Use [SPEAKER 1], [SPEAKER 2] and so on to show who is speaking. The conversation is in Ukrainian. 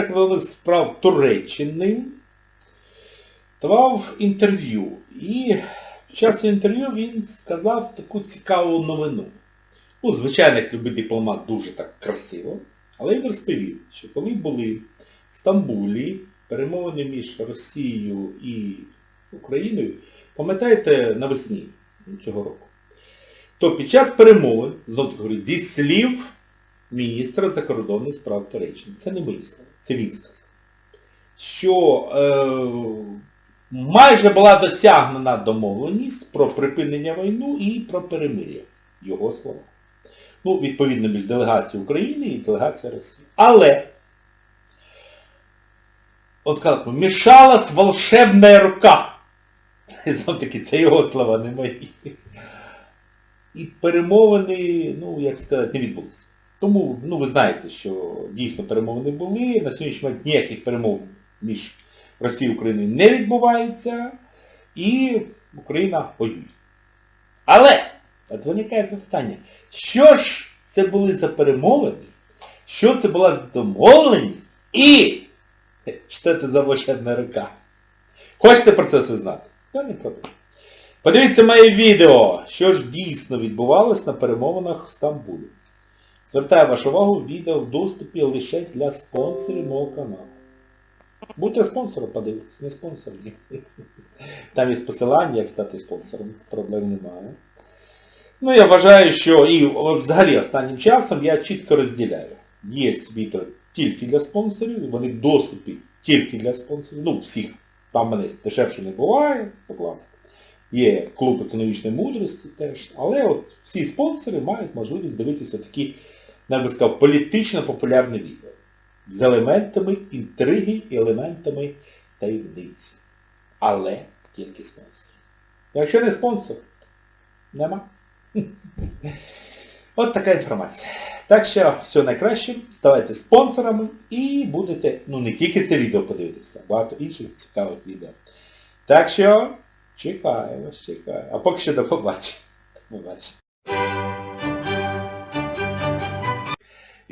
[SPEAKER 1] закордонних справ Туреччини давав інтерв'ю. І під час інтерв'ю він сказав таку цікаву новину. Ну, звичайно, як любий дипломат дуже так красиво, але він розповів, що коли були в Стамбулі перемовини між Росією і Україною, пам'ятаєте, навесні цього року, то під час перемовин, знову таки говорю, зі слів міністра закордонних справ Туреччини, це не мої слова, це він сказав, що е, майже була досягнена домовленість про припинення війну і про перемир'я. Його слова. Ну, відповідно, між делегацією України і делегацією Росії. Але, он сказав, вмішалась волшебна рука. Знов таки, це його слова, не мої. І перемовини, ну, як сказати, не відбулися. Тому, ну, ви знаєте, що дійсно перемовини були. На сьогоднішній момент ніяких перемовин між Росією і Україною не відбувається. І Україна воює. Але, от виникає запитання, що ж це були за перемовини? Що це була за домовленість? І що це за волшебна рука? Хочете про це все знати? Я не проти. Подивіться моє відео, що ж дійсно відбувалось на перемовинах в Стамбулі. Звертаю вашу увагу, відео в доступі лише для спонсорів мого каналу. Будьте спонсором, подивіться, не спонсор. ні. Там є посилання, як стати спонсором, проблем немає. Ну, я вважаю, що і взагалі останнім часом я чітко розділяю. Є відео тільки для спонсорів, вони в доступі тільки для спонсорів. Ну, всіх. Там мене дешевше не буває, будь ласка. Є клуб економічної мудрості теж. Але от всі спонсори мають можливість дивитися такі, я би сказав, політично популярні відео. З елементами інтриги і елементами таємниці. Але тільки спонсор. Якщо не спонсор, нема. От така інформація. Так що все найкраще, ставайте спонсорами і будете, ну не тільки це відео подивитися, а багато інших цікавих відео. Так що чекаю вас, чекаю. А поки що до побачення. До побачення.